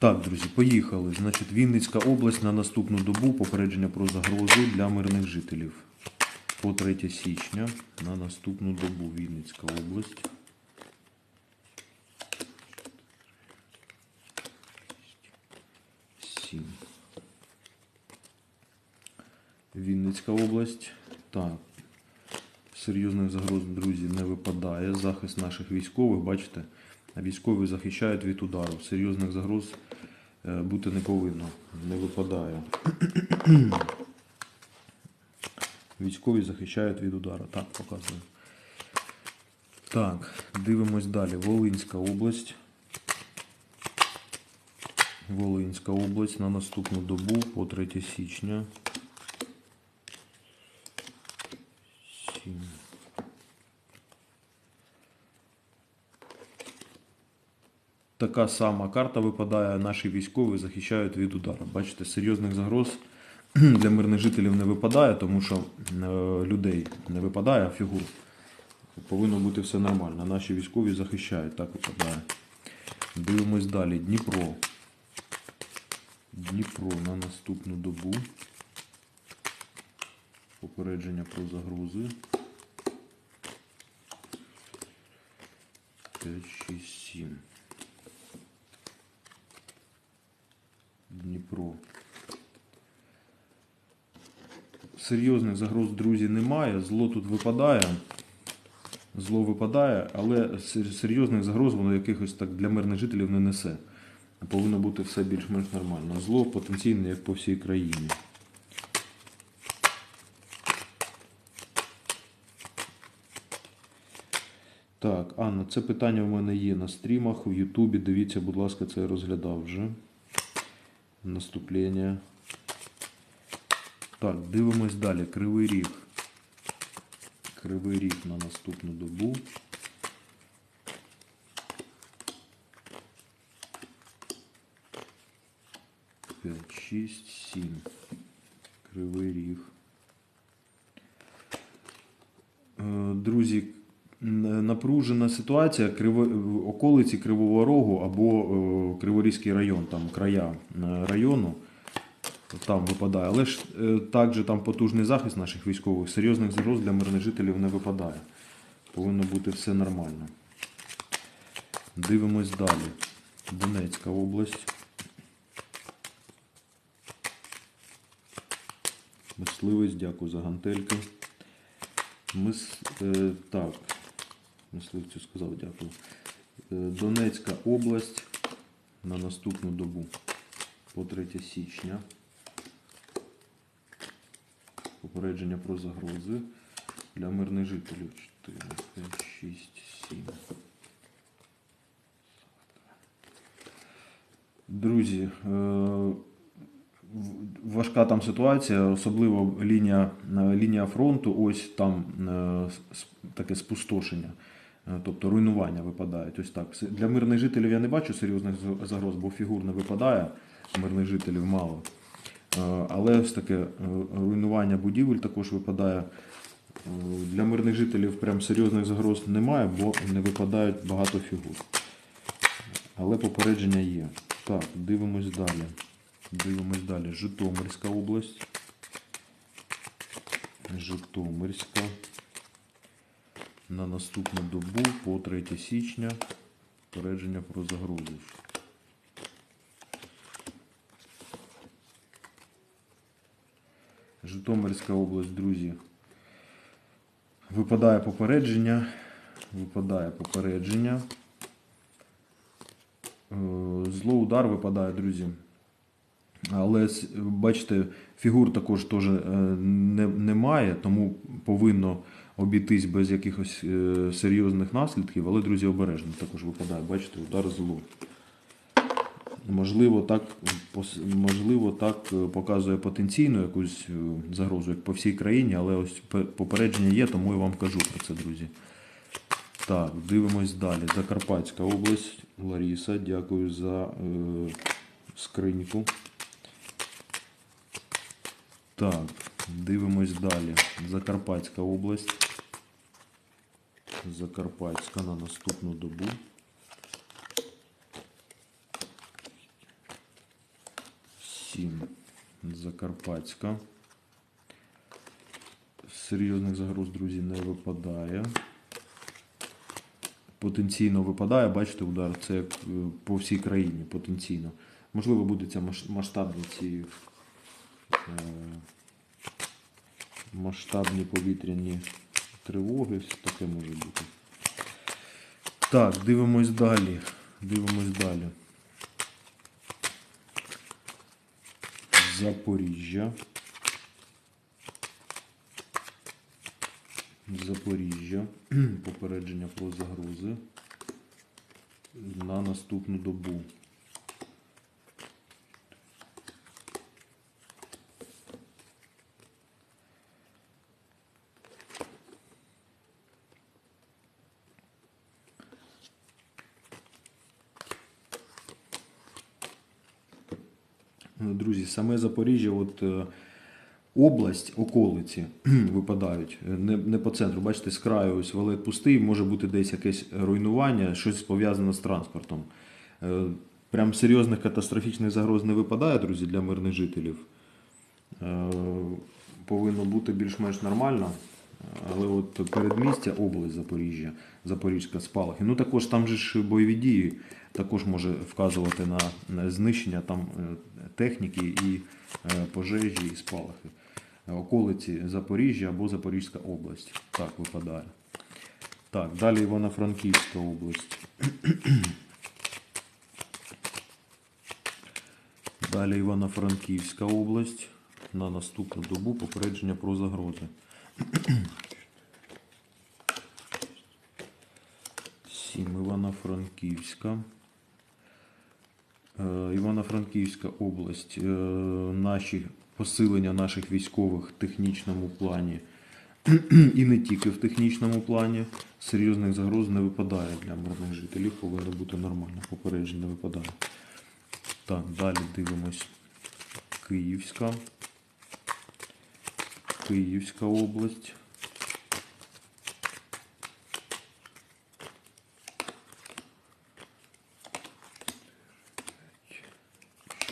Так, друзі, поїхали. Значить, Вінницька область на наступну добу попередження про загрози для мирних жителів. По 3 січня на наступну добу Вінницька область. Сім. Вінницька область. Так. Серйозних загроз, друзі, не випадає. Захист наших військових, бачите, військові захищають від удару. Серйозних загроз е, бути не повинно. Не випадає. Військові захищають від удару. Так, показую. Так, дивимось далі. Волинська область. Волинська область на наступну добу по 3 січня. Сім. Така сама карта випадає, наші військові захищають від удару. Бачите, серйозних загроз для мирних жителів не випадає, тому що е, людей не випадає, а фігур. Повинно бути все нормально. Наші військові захищають, так випадає. Дивимось далі. Дніпро. Дніпро на наступну добу. Попередження про загрози. 5, 6, 7. Дніпро. Серйозних загроз, друзі, немає. Зло тут випадає. Зло випадає, але серйозних загроз воно якихось так для мирних жителів не несе. Повинно бути все більш-менш нормально. Зло потенційне, як по всій країні. Так, Анна, це питання в мене є на стрімах в Ютубі. Дивіться, будь ласка, це я розглядав вже. Наступлення. Так, дивимось далі. Кривий ріг. Кривий ріг на наступну добу. П'ять, шість, сім. Кривий ріг. Е, Друзі, напружена ситуація в околиці Кривого Рогу або е, Криворізький район, там края е, району. Там випадає. Але ж е, також там потужний захист наших військових, серйозних загроз для мирних жителів не випадає. Повинно бути все нормально. Дивимось далі. Донецька область. Мисливець, дякую за гантельки. Мис... Е, так, мисливцю сказав дякую. Е, Донецька область на наступну добу по 3 січня. Попередження про загрози для мирних жителів 4, 5, 6, 7. Друзі, е, важка там ситуація, особливо лінія, е, лінія фронту, ось там е, таке спустошення, тобто руйнування випадають. Ось так. Для мирних жителів я не бачу серйозних загроз, бо фігур не випадає, мирних жителів мало. Але ось таке е, руйнування будівель також випадає. Е, Для мирних жителів прям серйозних загроз немає, бо не випадають багато фігур. Але попередження є. Так, дивимось далі. Дивимось далі. Житомирська область. Житомирська. На наступну добу по 3 січня. Попередження про загрози. Житомирська область, друзі. Випадає попередження. Випадає попередження. Е, Зло удар випадає, друзі. Але бачите, фігур також теж е, немає, тому повинно обійтись без якихось е, серйозних наслідків. Але, друзі, обережно також випадає. Бачите, удар зло. Можливо, так, можливо, так е, показує потенційну якусь е, загрозу, як по всій країні, але ось попередження є, тому я вам кажу про це, друзі. Так, дивимось далі. Закарпатська область. Ларіса, дякую за е, скриньку. Так, дивимось далі. Закарпатська область. Закарпатська на наступну добу. 7. Закарпатська. Серйозних загроз, друзі, не випадає. Потенційно випадає, бачите, удар. Це е, по всій країні потенційно. Можливо, будуть масштабні ці е, масштабні повітряні тривоги. Все таке може бути. Так, дивимось далі. Дивимось далі. Запоріжжя. Запоріжжя. Попередження про загрози на наступну добу. Друзі, саме Запоріжжя, от е, область, околиці випадають. Е, Не, не по центру. Бачите, з краю ось валет пустий, може бути десь якесь руйнування, щось пов'язане з транспортом. Е, Прям серйозних катастрофічних загроз не випадає, друзі, для мирних жителів. Повинно бути більш-менш нормально. Але от передмістя, область Запоріжжя, Запорізька спалахи. Ну також там же ж бойові дії також може вказувати на, знищення там е, техніки і е, пожежі і спалахи. Околиці Запоріжжя або Запорізька область. Так випадає. Так, далі Івано-Франківська область. Далі Івано-Франківська область. На наступну добу попередження про загрози. Сім Івано-Франківська. Е, Івано-Франківська область. Е, Наші посилення наших військових в технічному плані і не тільки в технічному плані. Серйозних загроз не випадає для мирних жителів. Повинно бути нормально. Попередження не випадає. Так, далі дивимось. Київська. Київська область.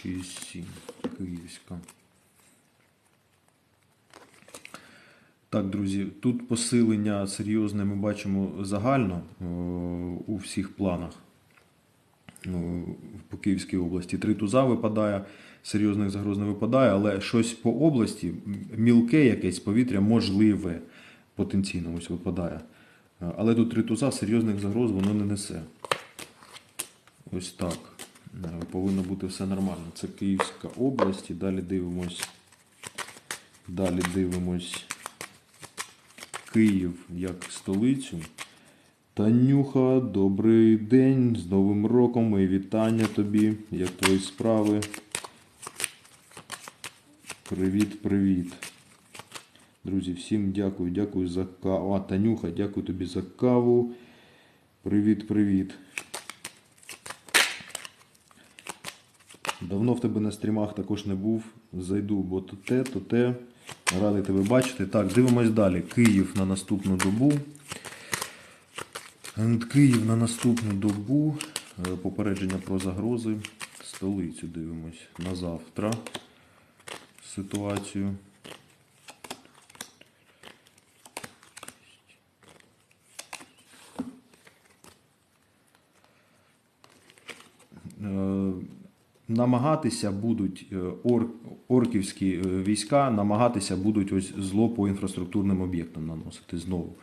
Шість. Київська. Так, друзі, тут посилення серйозне ми бачимо загально е, у всіх планах. Ну, по Київській області. Три туза випадає, серйозних загроз не випадає, але щось по області, мілке якесь повітря можливе потенційно ось випадає. Але тут три туза, серйозних загроз воно не несе. Ось так. Повинно бути все нормально. Це Київська область. І далі дивимось. Далі дивимось Київ як столицю. Танюха, добрий день, з Новим роком, мої вітання тобі. Як твої справи? Привіт, привіт. Друзі, всім дякую, дякую за каву. А, Танюха, дякую тобі за каву. Привіт, привіт. Давно в тебе на стрімах також не був. Зайду, бо то те, то те. Радий тебе бачити. Так, дивимось далі. Київ на наступну добу. Київ на наступну добу. Е, Попередження про загрози. Столицю дивимось на завтра. Ситуацію. Е, намагатися будуть е, ор, орківські війська, намагатися будуть ось зло по інфраструктурним об'єктам наносити знову.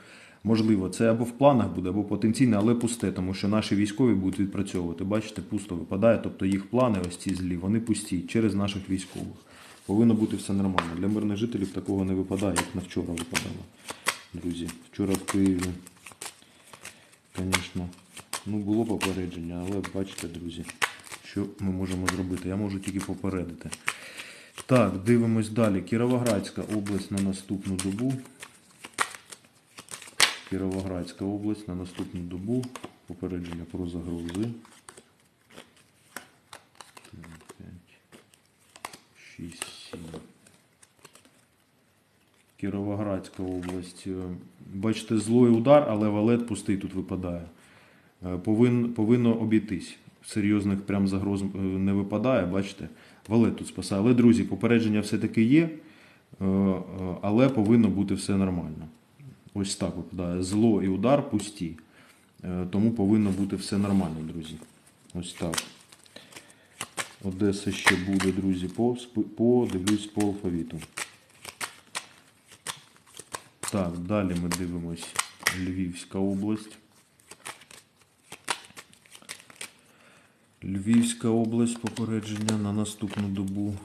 Можливо, це або в планах буде, або потенційно, але пусте, тому що наші військові будуть відпрацьовувати. Бачите, пусто випадає, тобто їх плани, ось ці злі, вони пусті через наших військових. Повинно бути все нормально. Для мирних жителів такого не випадає, як на вчора випадало. Друзі, вчора в Києві, звісно, ну було попередження, але бачите, друзі, що ми можемо зробити. Я можу тільки попередити. Так, дивимось далі. Кіровоградська область на наступну добу. Кіровоградська область на наступну добу. Попередження про загрози. 6, 7. Кіровоградська область. Е, Бачите, злой удар, але валет пустий тут випадає. Е, Повин, повинно обійтись. серйозних прям загроз е, не випадає, бачите, валет тут спасає. Але, друзі, попередження все-таки є, але повинно бути все нормально. Ось так випадає. Зло і удар пусті. Е, Тому повинно бути все нормально, друзі. Ось так. Одеса ще буде, друзі, по, по по алфавіту. Так, далі ми дивимось Львівська область. Львівська область попередження на наступну добу.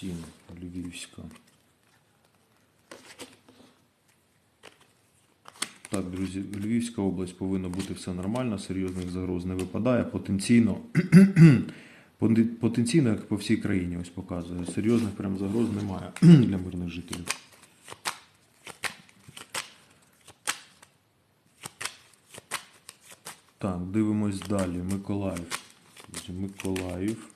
Сім Львівська. Так, Львівська область повинна бути все нормально, серйозних загроз не випадає. Потенційно, потенційно, як по всій країні, ось показує. Серйозних прям загроз немає для мирних жителів. Так, дивимось далі. Миколаїв. Миколаїв.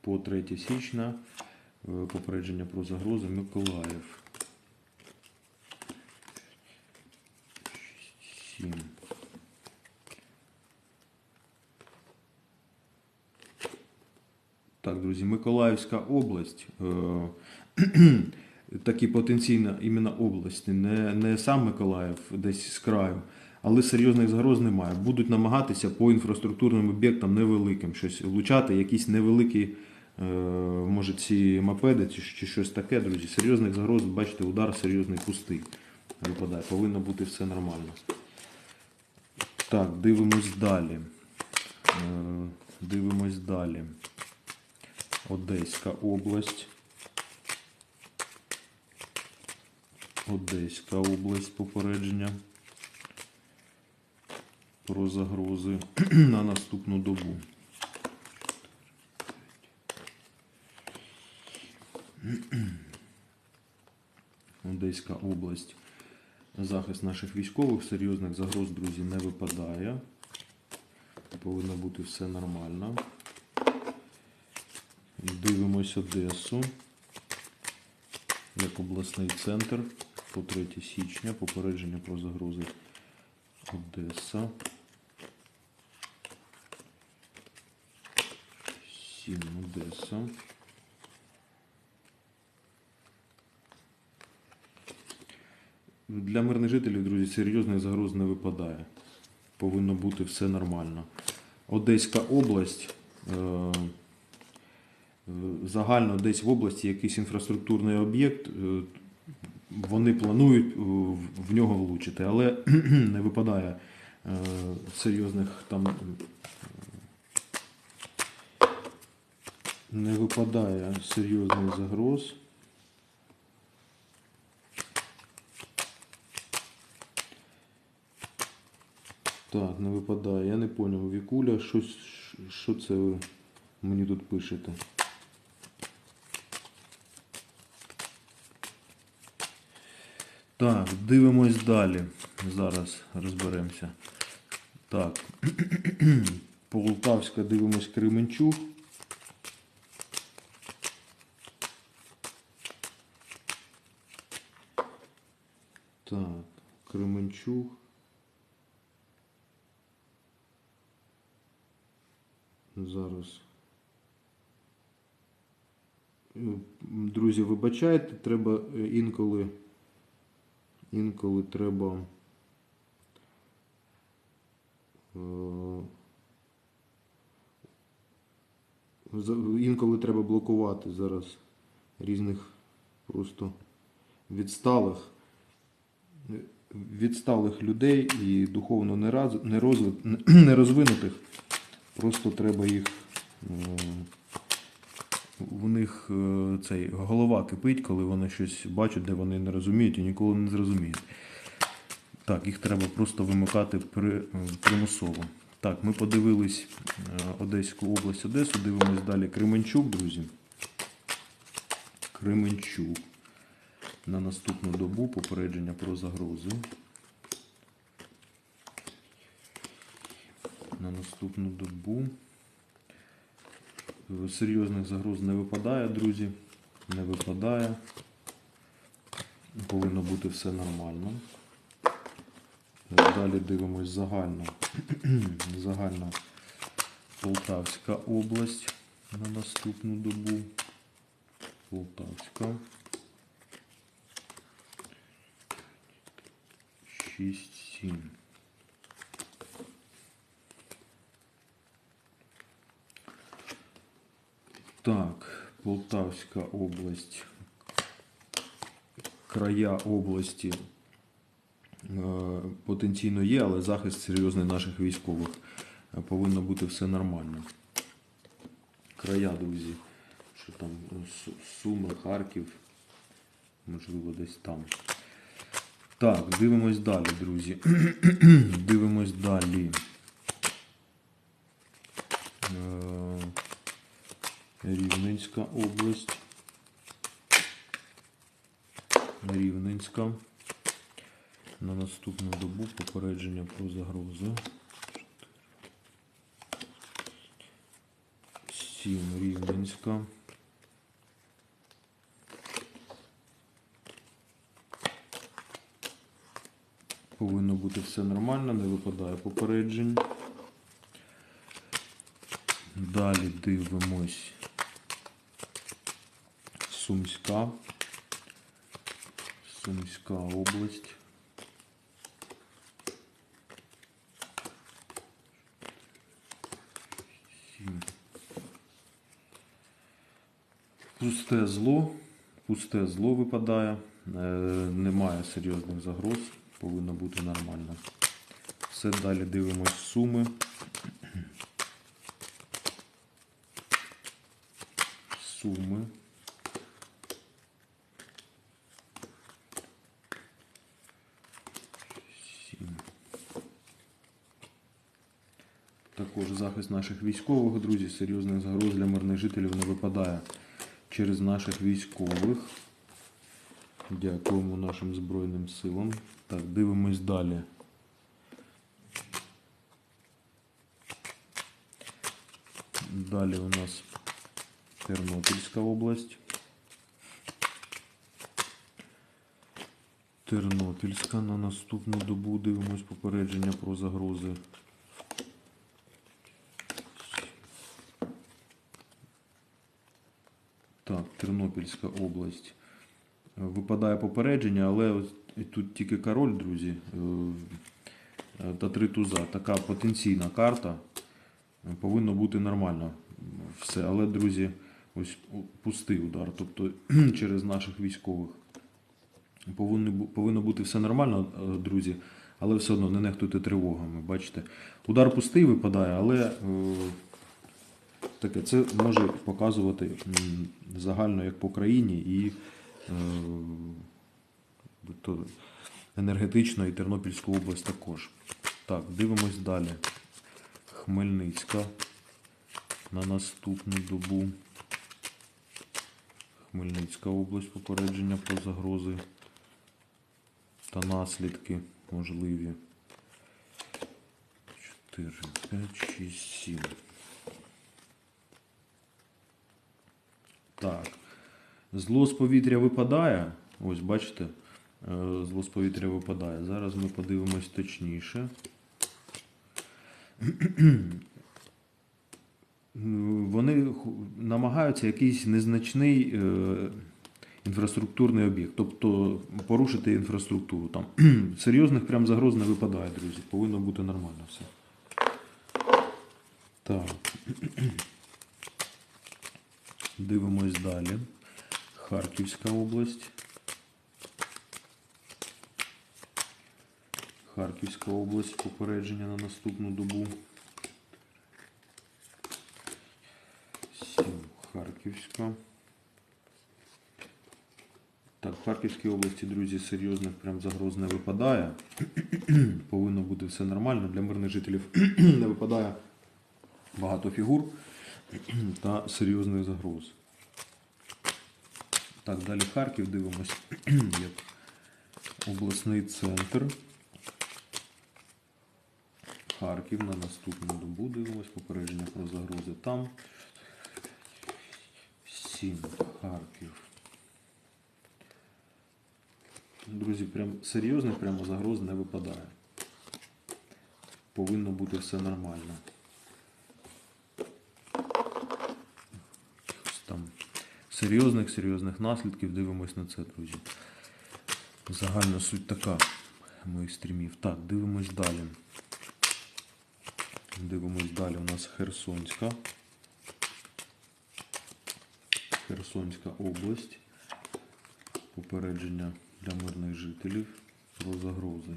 По 3 січня. е, Попередження про загрози. Миколаїв. 7. Так, друзі, Миколаївська область. Е, такі потенційна іменно області, не, не сам Миколаїв десь з краю, але серйозних загроз немає. Будуть намагатися по інфраструктурним об'єктам невеликим щось влучати, якісь невеликі, е, може, ці мопеди чи, чи щось таке, друзі. Серйозних загроз, бачите, удар серйозний пустий. Випадає. Повинно бути все нормально. Так, дивимось далі. Е, Дивимось далі. Одеська область. Одеська область попередження про загрози на наступну добу. Одеська область. Захист наших військових, серйозних загроз, друзі, не випадає. Повинно бути все нормально. Дивимось Одесу. Як обласний центр по 3 січня. Попередження про загрози Одеса. 7 Одеса. Для мирних жителів, друзі, серйозних загроз не випадає. Повинно бути все нормально. Одеська область. Е- загально десь в області якийсь інфраструктурний об'єкт. е, Вони планують е, в- нього влучити, але не випадає е, серйозних там. Не випадає серйозних загроз. Так, не випадає. Я не зрозумів, Вікуля, щось, що це ви мені тут пишете? Так, дивимось далі. Зараз розберемося. Так. Полтавська дивимось Кременчуг. Так, Кременчуг. Зараз. Е, Друзі, вибачайте, треба е, інколи. Інколи треба. е, Інколи треба блокувати зараз різних просто відсталих, е, відсталих людей і духовно нерозвинутих. Просто треба їх. В них е, цей голова кипить, коли вони щось бачать, де вони не розуміють і ніколи не зрозуміють. Так, їх треба просто вимикати при, е, примусово. Так, ми подивились е, Одеську область Одесу, дивимось далі Кременчук, друзі. Кременчук. На наступну добу попередження про загрози. На наступну добу. Серйозних загроз не випадає, друзі. Не випадає. Повинно бути все нормально. Далі дивимось загально. Загальна Полтавська область на наступну добу. Полтавська. 6, 7. Так, Полтавська область. Края області е, потенційно є, але захист серйозний наших військових. Е, Повинно бути все нормально. Края, друзі. Що там? е, Суми, Харків. Можливо, десь там. Так, дивимось далі, друзі. дивимось далі. Рівненська область. Рівненська. На наступну добу попередження про загрози. 7 Рівненська. Повинно бути все нормально, не випадає попереджень. Далі дивимось. Сумська. Сумська область. Пусте зло. Пусте зло випадає. Е, немає серйозних загроз. Повинно бути нормально. Все далі дивимось суми. Суми. Сім. Також захист наших військових, друзі, серйозних загроз для мирних жителів не випадає через наших військових. Дякуємо нашим Збройним силам. Так, дивимось далі. Далі у нас Тернопільська область. Тернопільська на наступну добу дивимось попередження про загрози. Так, Тернопільська область. Випадає попередження, але ось тут тільки король, друзі, е, та три туза. Така потенційна карта. Повинно бути нормально все. Але, друзі, ось пустий удар. Тобто через наших військових. Повинно, повинно бути все нормально, е, друзі, але все одно не нехтуйте тривогами. Бачите, удар пустий випадає, але е, таке це може показувати загально як по країні і е, то енергетично і Тернопільську область також. Так, дивимось далі. Хмельницька на наступну добу. Хмельницька область попередження про загрози та наслідки можливі. 4, 5, 6, 7. Так. Зло з повітря випадає. Ось бачите, е, зло з повітря випадає. Зараз ми подивимось точніше. Вони намагаються якийсь незначний е, інфраструктурний об'єкт, тобто порушити інфраструктуру. Там серйозних прям загроз не випадає, друзі. Повинно бути нормально все. Так. Дивимось далі. Харківська область. Харківська область. Попередження на наступну добу. Сім. Харківська. Так, в Харківській області, друзі, серйозних прям загроз не випадає. Повинно бути все нормально. Для мирних жителів не випадає багато фігур та серйозних загроз. Так, далі Харків дивимось як обласний центр. Харків на наступну добу дивимось, попередження про загрози там. 7. Харків. Друзі, прям серйозних прямо загроз не випадає. Повинно бути все нормально. Якихось Там серйозних, серйозних наслідків дивимось на це, друзі. Загальна суть така моїх стрімів. Так, дивимось далі. Дивимось далі. У нас Херсонська. Херсонська область. Попередження для мирних жителів про загрози.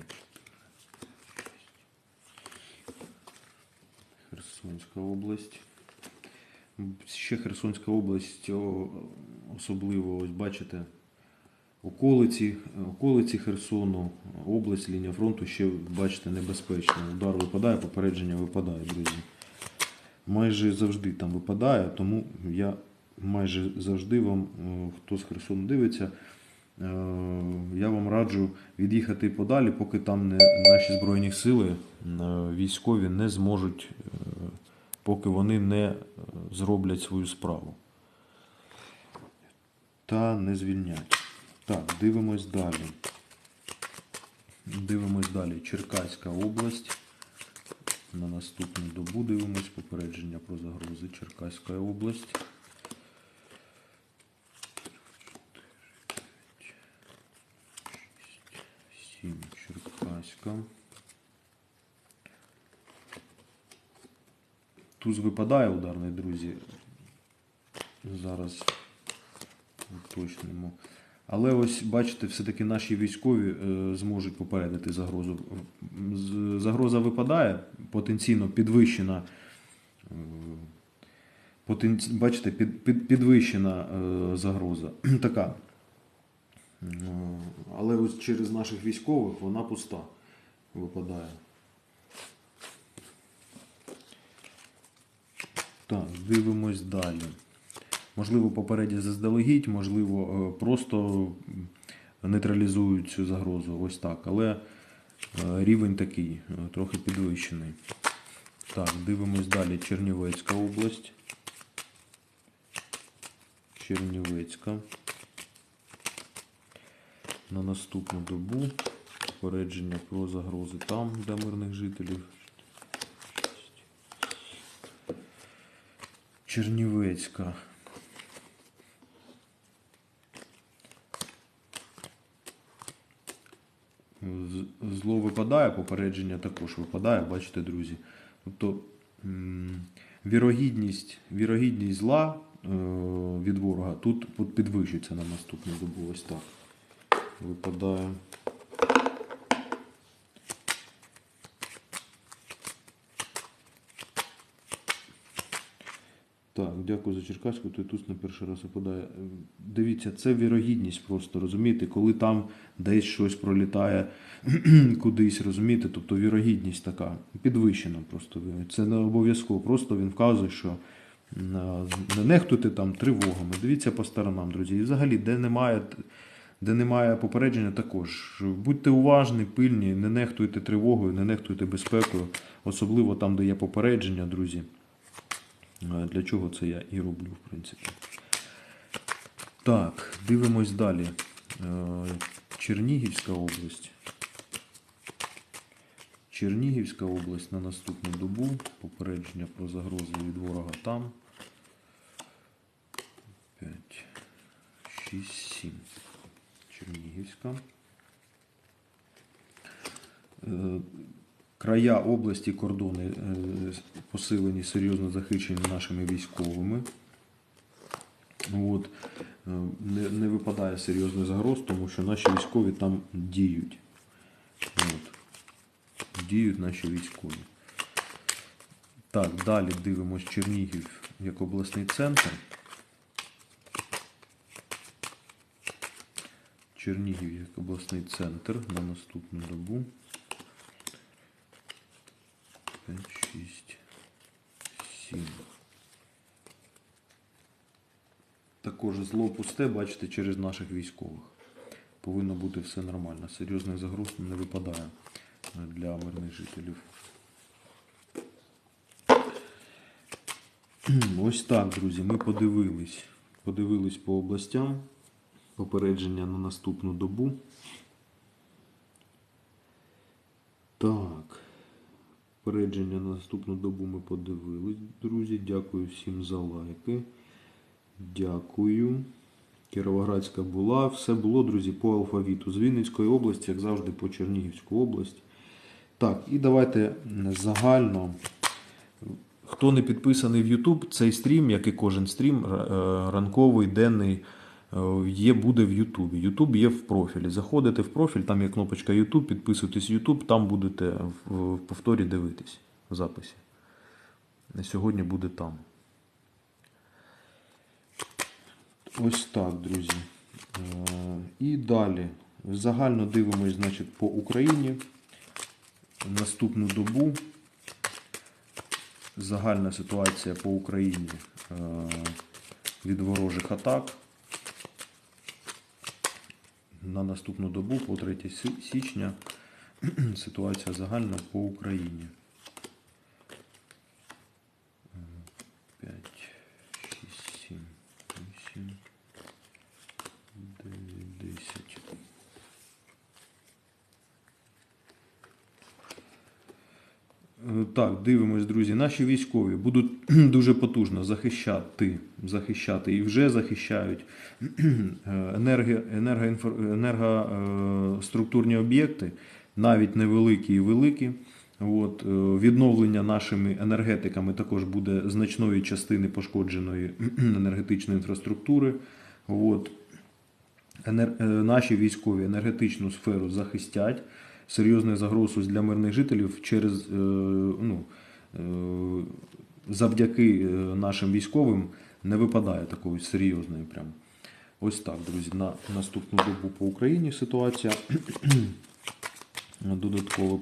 Херсонська область. Ще Херсонська область, особливо, ось бачите, околиці, околиці Херсону, область, лінія фронту ще, бачите, небезпечно. Удар випадає, попередження випадає, друзі. Майже завжди там випадає, тому я майже завжди вам, хто з Херсону дивиться, е, я вам раджу від'їхати подалі, поки там не, наші Збройні сили е, військові не зможуть, е, поки вони не зроблять свою справу. Та не звільнять. Так, дивимось далі. Дивимось далі. Черкаська область. На наступну добу дивимось попередження про загрози. Черкаська область. Черкаська. Туз випадає ударний, друзі. Зараз уточнимо. Але ось бачите, все-таки наші військові е, зможуть попередити загрозу. Загроза випадає, потенційно підвищена. е, потенці- Бачите, під, під, підвищена е, загроза. така. Е, Але ось через наших військових вона пуста випадає. Так, дивимось далі. Можливо, попередньо заздалегідь, можливо, е, просто нейтралізують цю загрозу. Ось так. Але е, рівень такий, е, трохи підвищений. Так, дивимось далі. Чернівецька область. Чернівецька. На наступну добу попередження про загрози там для мирних жителів. Чернівецька. Зло випадає, попередження також випадає, бачите, друзі. Тобто вірогідність, вірогідність зла е, від ворога тут от підвищується на наступну добу. Ось так. Випадає. Так, дякую за Черкаську, той туз на перший раз випадає. Е, Дивіться, це вірогідність просто, розумієте, коли там десь щось пролітає кудись, розумієте, тобто вірогідність така підвищена просто. Це не обов'язково, просто він вказує, що не нехтуйте там тривогами. Дивіться по сторонам, друзі. І взагалі, де немає, де немає попередження, також будьте уважні, пильні, не нехтуйте тривогою, не нехтуйте безпекою, особливо там, де є попередження, друзі. Е, Для чого це я і роблю, в принципі. Так, дивимось далі. Е, Чернігівська область. Чернігівська область на наступну добу. Попередження про загрози від ворога там. 5, 6, 7. Чернігівська. Края області, кордони е, посилені, серйозно захищені нашими військовими. От. Е, Не, не випадає серйозний загроз, тому що наші військові там діють. От. Діють наші військові. Так, далі дивимось Чернігів як обласний центр. Чернігів як обласний центр на наступну добу. 5, 6, 7. Також зло пусте, бачите, через наших військових. Повинно бути все нормально. Серйозних загроз не випадає для мирних жителів. Ось так, друзі, ми подивились. Подивились по областям. Попередження на наступну добу. Так. Попередження на наступну добу ми подивились, друзі. Дякую всім за лайки. Дякую. Кіровоградська була. Все було, друзі, по алфавіту. З Вінницької області, як завжди, по Чернігівську область. Так, і давайте загально. Хто не підписаний в YouTube, цей стрім, як і кожен стрім, е, ранковий, денний, є, буде в YouTube. YouTube є в профілі. Заходите в профіль, там є кнопочка YouTube, підписуйтесь YouTube, там будете в, в повторі дивитись в записі. На сьогодні буде там. Ось так, друзі. Е, І далі. Загально дивимось, значить, по Україні. Наступну добу. Загальна ситуація по Україні е, від ворожих атак. На наступну добу, по 3 січня, ситуація загальна по Україні. 5, 6, 7, 8, 9, 10. Е, Так, дивимось, друзі. Наші військові будуть дуже потужно захищати, захищати і вже захищають енерго, енергоінфор- енергоструктурні об'єкти, навіть невеликі і великі. От, е, відновлення нашими енергетиками також буде значної частини пошкодженої енергетичної інфраструктури. От, енер... е, наші військові енергетичну сферу захистять. Серйозних загроз для мирних жителів через е, ну, е, завдяки е, нашим військовим не випадає такої серйозної. Прям. Ось так, друзі, на наступну добу по Україні ситуація. Додатково